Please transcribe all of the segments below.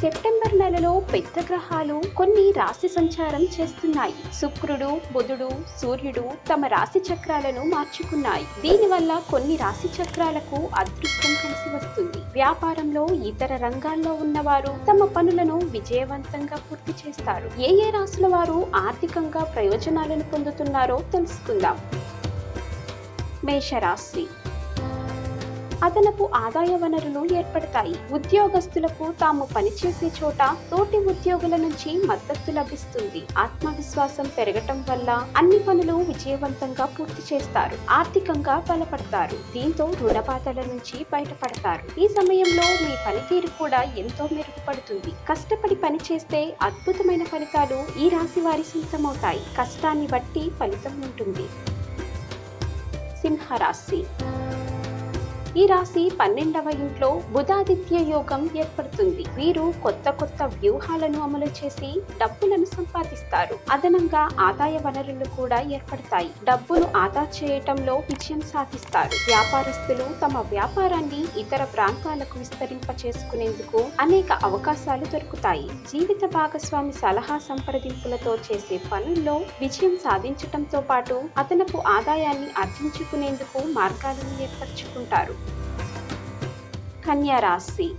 September నెలలో పెద్ద గ్రహాలు కొన్ని రాశి సంచారం చేస్తున్నాయి. శుక్రుడు బుధుడు సూర్యుడు తమ రాశి చక్రాలను మార్చుకున్నాయి. దీనివల్ల కొన్ని రాశి చక్రాలకు అదృష్టం కలిసి వస్తుంది. వ్యాపారంలో ఇతర రంగాల్లో ఉన్నవారు తమ పనులను విజయవంతంగా పూర్తి చేస్తారు. ఏ ఏ రాశుల వారు ఆర్థికంగా ప్రయోజనాలను పొందుతున్నారో తెలుసుకుందాం. మేషరాశి అదనపు ఆదాయ వనరులు ఏర్పడతాయి. ఉద్యోగస్తులకు తాము పనిచేసే చోట తోటి ఉద్యోగుల నుంచి మద్దతు లభిస్తుంది. ఆత్మవిశ్వాసం పెరగటం వల్ల అన్ని పనులు విజయవంతంగా పూర్తి చేస్తారు. ఆర్థికంగా బలపడతారు. దీంతో రుణ బాధల నుంచి బయటపడతారు. ఈ సమయంలో మీ పనితీరు కూడా ఎంతో మెరుగుపడుతుంది. కష్టపడి పనిచేస్తే అద్భుతమైన ఫలితాలు ఈ రాశి వారి సొంతమవుతాయి. కష్టాన్ని బట్టి ఫలితం ఉంటుంది. సింహరాశి ఈ రాశి పన్నెండవ ఇంట్లో బుధాదిత్య యోగం ఏర్పడుతుంది. వీరు కొత్త కొత్త వ్యూహాలను అమలు చేసి డబ్బులను సంపాదిస్తారు. అదనంగా ఆదాయ వనరులు కూడా ఏర్పడతాయి. డబ్బును ఆదా చేయటంలో విజయం సాధిస్తారు. వ్యాపారస్తులు తమ వ్యాపారాన్ని ఇతర ప్రాంతాలకు విస్తరింప చేసుకునేందుకు అనేక అవకాశాలు దొరుకుతాయి. జీవిత భాగస్వామి సలహా సంప్రదింపులతో చేసే పనుల్లో విజయం సాధించటంతో పాటు అదనపు ఆదాయాన్ని అర్జించుకునేందుకు మార్గాలను ఏర్పరచుకుంటారు. కన్యా రాశి.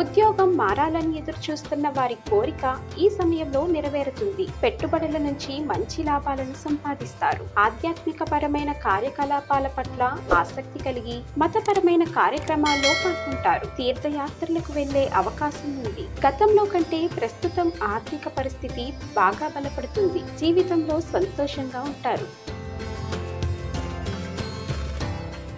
ఉద్యోగం మారాలని ఎదురు చూస్తున్న వారి కోరిక ఈ సమయంలో నెరవేరుతుంది. పెట్టుబడుల నుంచి మంచి లాభాలను సంపాదిస్తారు. ఆధ్యాత్మిక పరమైన కార్యకలాపాల పట్ల ఆసక్తి కలిగి మతపరమైన కార్యక్రమాల్లో పాల్గొంటారు. తీర్థయాత్రలకు వెళ్ళే అవకాశం ఉంది. గతంలో కంటే ప్రస్తుతం ఆర్థిక పరిస్థితి బాగా బలపడుతుంది. జీవితంలో సంతోషంగా ఉంటారు.